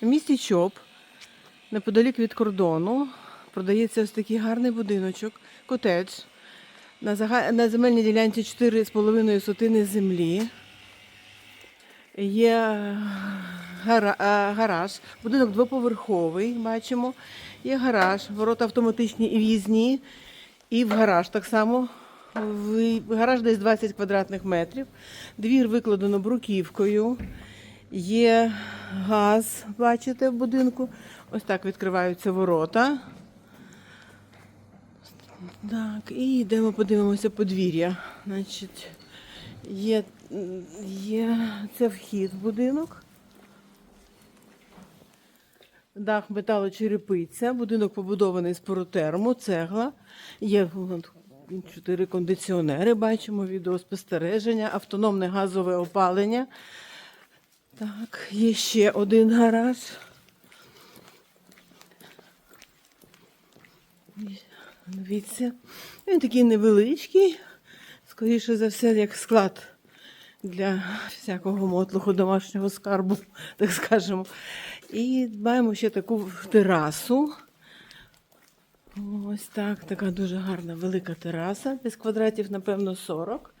В місті Чоп, неподалік від кордону, продається ось такий гарний будиночок, котедж. На, зага... на земельній ділянці 4,5 сотини землі. Є гара... е, гараж, будинок двоповерховий, бачимо. Є гараж, ворота автоматичні і в'їзні, і в гараж так само. Гараж десь 20 квадратних метрів. Двір викладено бруківкою. Є газ, бачите, в будинку. Ось так відкриваються ворота. Так, і йдемо подивимося подвір'я. Значить, є, є це вхід в будинок. Дах металочерепиця, будинок побудований з поротерму, цегла. Є чотири кондиціонери, бачимо, відеоспостереження, автономне газове опалення. Так, є ще один гараж. Дивіться, він такий невеличкий, скоріше за все, як склад для всякого мотлуху домашнього скарбу, так скажемо. І маємо ще таку терасу. Ось так, така дуже гарна велика тераса. Десь квадратів, напевно, 40.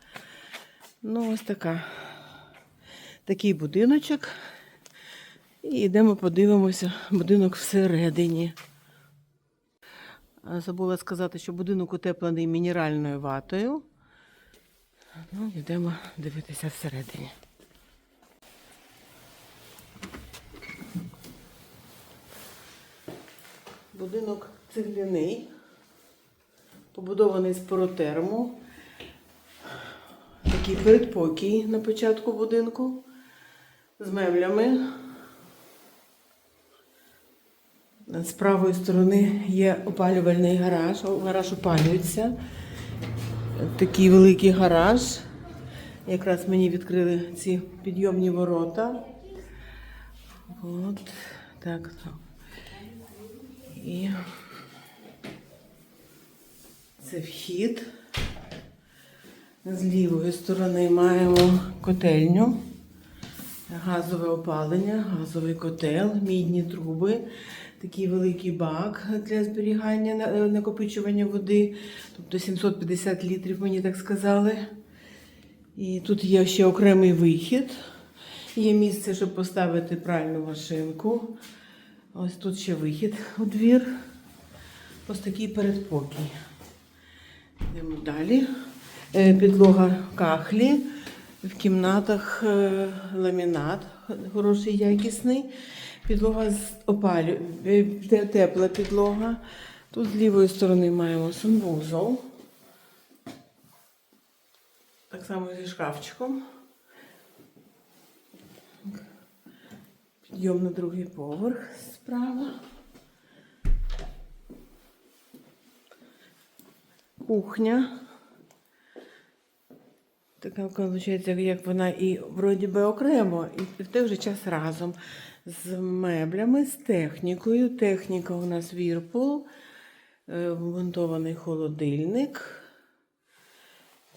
Ну, ось така. Такий будиночок. І йдемо подивимося будинок всередині. Забула сказати, що будинок утеплений мінеральною ватою. Ну, йдемо дивитися всередині. Будинок цегляний, побудований з поротерму. Такий передпокій на початку будинку з меблями. З правої сторони є опалювальний гараж. Гараж опалюється. Такий великий гараж. Якраз мені відкрили ці підйомні ворота. От так. І це вхід. З лівої сторони маємо котельню, газове опалення, газовий котел, мідні труби, такий великий бак для зберігання е, накопичування води, тобто 750 літрів, мені так сказали. І тут є ще окремий вихід. Є місце, щоб поставити пральну машинку. Ось тут ще вихід у двір. Ось такий передпокій. Йдемо далі. Е, Підлога кахлі. В кімнатах е, ламінат хороший, якісний. Підлога з опалю, е, тепла підлога. Тут з лівої сторони маємо санвузол. Так само зі шкафчиком. Підйом на другий поверх справа. Кухня. Така виходить, як вона і вроді би окремо, і в той же час разом з меблями, з технікою. Техніка у нас Вірпул, е, вмонтований холодильник.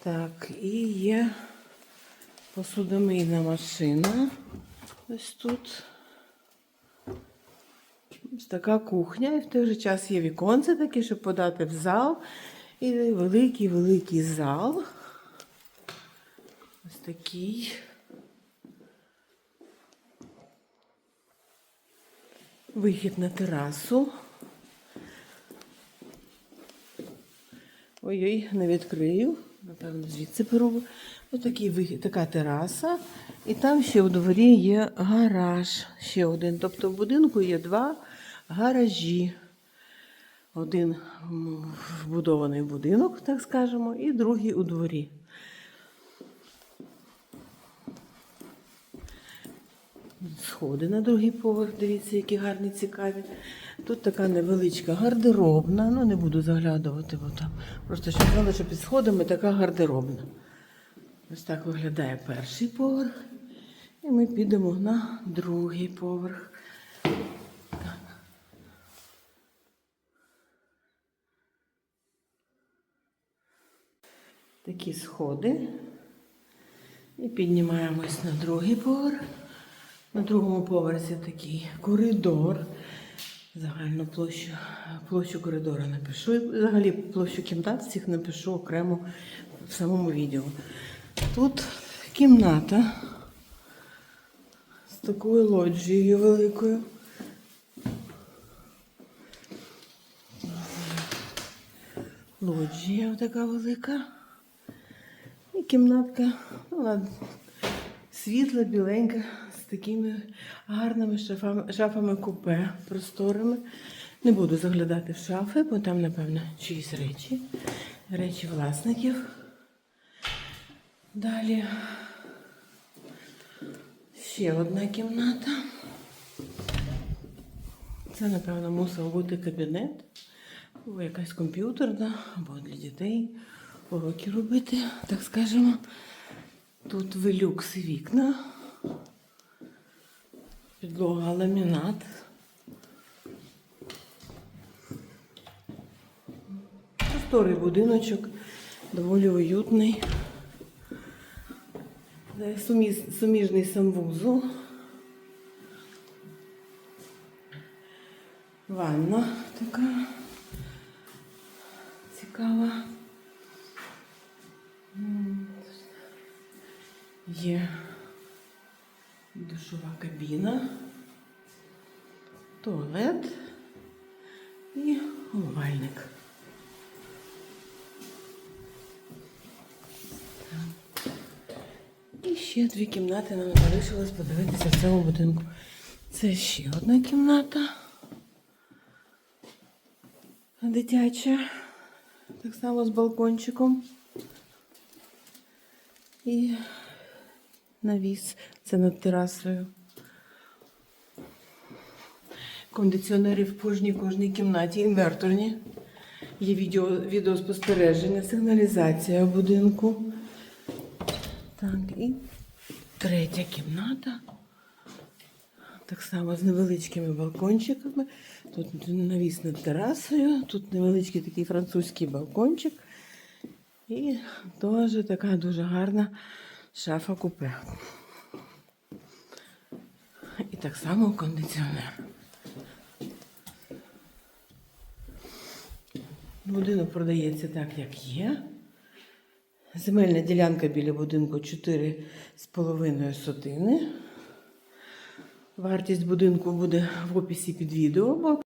Так, і є посудомийна машина. Ось тут. Ось така кухня, і в той же час є віконце таке, щоб подати в зал. І великий-великий зал. Ось такий. Вихід на терасу. Ой-ой, не відкрию. Напевно, звідси беру. Ось такий вихід, така тераса. І там ще у дворі є гараж. Ще один. Тобто в будинку є два гаражі. Один вбудований будинок, так скажемо, і другий у дворі. Сходи на другий поверх, дивіться, які гарні, цікаві. Тут така невеличка гардеробна. Ну, не буду заглядувати, бо там. Просто щоб знали, що під сходами така гардеробна. Ось так виглядає перший поверх. І ми підемо на другий поверх. Такі сходи. І піднімаємось на другий поверх. На другому поверсі такий коридор. Загальну площу, площу коридора напишу. Взагалі площу кімнат всіх напишу окремо в самому відео. Тут кімната з такою лоджією великою. Лоджія така велика. І кімнатка, ну, вона світла, біленька, з такими гарними шафами, шафами купе просторими. Не буду заглядати в шафи, бо там, напевно, чиїсь речі, речі власників. Далі ще одна кімната. Це, напевно, мусив бути кабінет, або якась комп'ютерна, або для дітей уроки робити, так скажемо. Тут велюкс вікна, підлога ламінат. Просторий будиночок, доволі уютний. Суміжний санвузол. Ванна така цікава. Є душова кабіна, туалет і умивальник. І ще дві кімнати нам залишилось подивитися в цьому будинку. Це ще одна кімната. Дитяча. Так само з балкончиком. І навіс. Це над терасою. Кондиціонери в кожній кожній кімнаті, інверторні. Є відео, відеоспостереження, сигналізація будинку. Так, і третя кімната. Так само з невеличкими балкончиками. Тут навіс над терасою, тут невеличкий такий французький балкончик. І теж така дуже гарна шафа купе. І так само кондиціонер. Будинок продається так, як є. Земельна ділянка біля будинку 4,5 сотини. Вартість будинку буде в описі під відео.